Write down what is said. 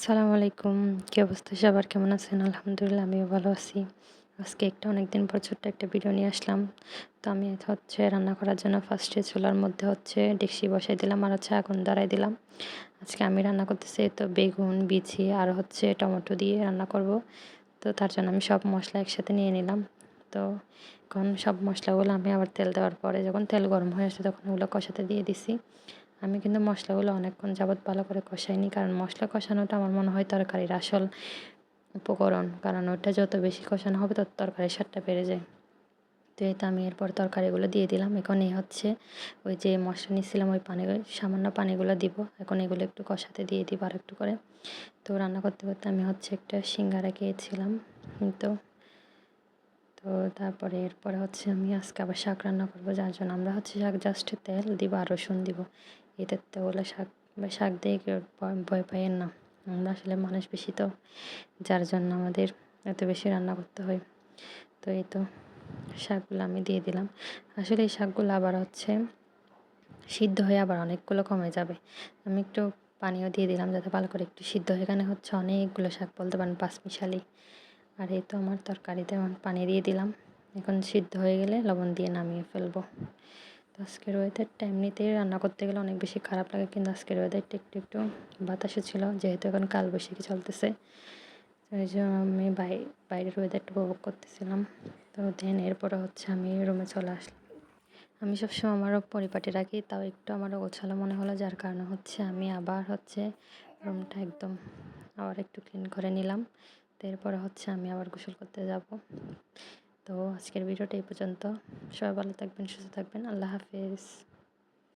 আসসালামু আলাইকুম। কী অবস্থা? সবার কেমন আছেন? আলহামদুলিল্লাহ, আমিও ভালো আছি। আজকে একটা অনেক দিন পর ছোট্ট একটা ভিডিও নিয়ে আসলাম। তো আমি হচ্ছে রান্না করার জন্য ফার্স্টে চুলার মধ্যে হচ্ছে ডেকসি বসাই দিলাম আর হচ্ছে আগুন ধরাই দিলাম। আজকে আমি রান্না করতেছি তো বেগুন বিছি আর হচ্ছে টমেটো দিয়ে রান্না করব। তো তার জন্য আমি সব মশলা একসাথে নিয়ে নিলাম। তো এখন সব মশলাগুলো আমি আবার তেল দেওয়ার পরে যখন তেল গরম হয়ে আসে তখন ওগুলো কষাতে দিয়ে দিছি। আমি কিন্তু মশলাগুলো অনেকক্ষণ যাবৎ ভালো করে কষাইনি, কারণ মশলা কষানোটা আমার মনে হয় তরকারির আসল উপকরণ, কারণ ওটা যত বেশি কষানো হবে তত তরকারির স্বাদটা বেড়ে যায়। তো তো আমি এরপর তরকারিগুলো দিয়ে দিলাম। এখন এই হচ্ছে ওই যে মশলা নিয়েছিলাম ওই পানি সামান্য পানিগুলো দিব। এখন এগুলো একটু কষাতে দিয়ে দিব আর একটু করে। তো রান্না করতে করতে আমি হচ্ছে একটা সিঙ্গারা খেয়েছিলাম। তো তো তারপরে এরপরে হচ্ছে আমি আজকে আবার শাক রান্না করব, যার জন্য আমরা হচ্ছে শাক জাস্ট তেল দিব আর রসুন দিব। এতে তো বলে শাক বা শাক দিয়ে ভয় পাইয়েন না। আমরা আসলে মানুষ বেশি তো, যার জন্য আমাদের এত বেশি রান্না করতে হয়। তো এই তো শাকগুলো আমি দিয়ে দিলাম। আসলে এই শাকগুলো আবার হচ্ছে সিদ্ধ হয়ে আবার অনেকগুলো কমে যাবে। আমি একটু পানিও দিয়ে দিলাম যাতে ভালো করে একটু সিদ্ধ হয়ে এখানে হচ্ছে অনেকগুলো শাক, বলতে পারেন পাঁচমিশালি আর এই তো আমার তরকারিতে পানি দিয়ে দিলাম। এখন সিদ্ধ হয়ে গেলে লবণ দিয়ে নামিয়ে ফেলব। তো আজকের ওয়েদারটা এমনিতেই রান্না করতে গেলে অনেক বেশি খারাপ লাগে, কিন্তু আজকের ওয়েদারটা একটু একটু বাতাসে ছিল, যেহেতু এখন কালবৈশাখী চলতেছে। ওই জন্য আমি বাই, বাইরের ওয়েদারটা উপভোগ করতেছিলাম। তো দেন এরপরে হচ্ছে আমি রুমে চলে আসলাম। আমি সবসময় আমারও পরিপাটি রাখি, তাও একটু আমারও গোছালো মনে হলো, যার কারণে হচ্ছে আমি আবার হচ্ছে রুমটা একদম আবার একটু ক্লিন করে নিলাম। এরপরে হচ্ছে আমি আবার গোসল করতে যাব। তো আজকের ভিডিওটা এই পর্যন্ত। সবাই ভালো থাকবেন, সুস্থ থাকবেন। আল্লাহ হাফিজ।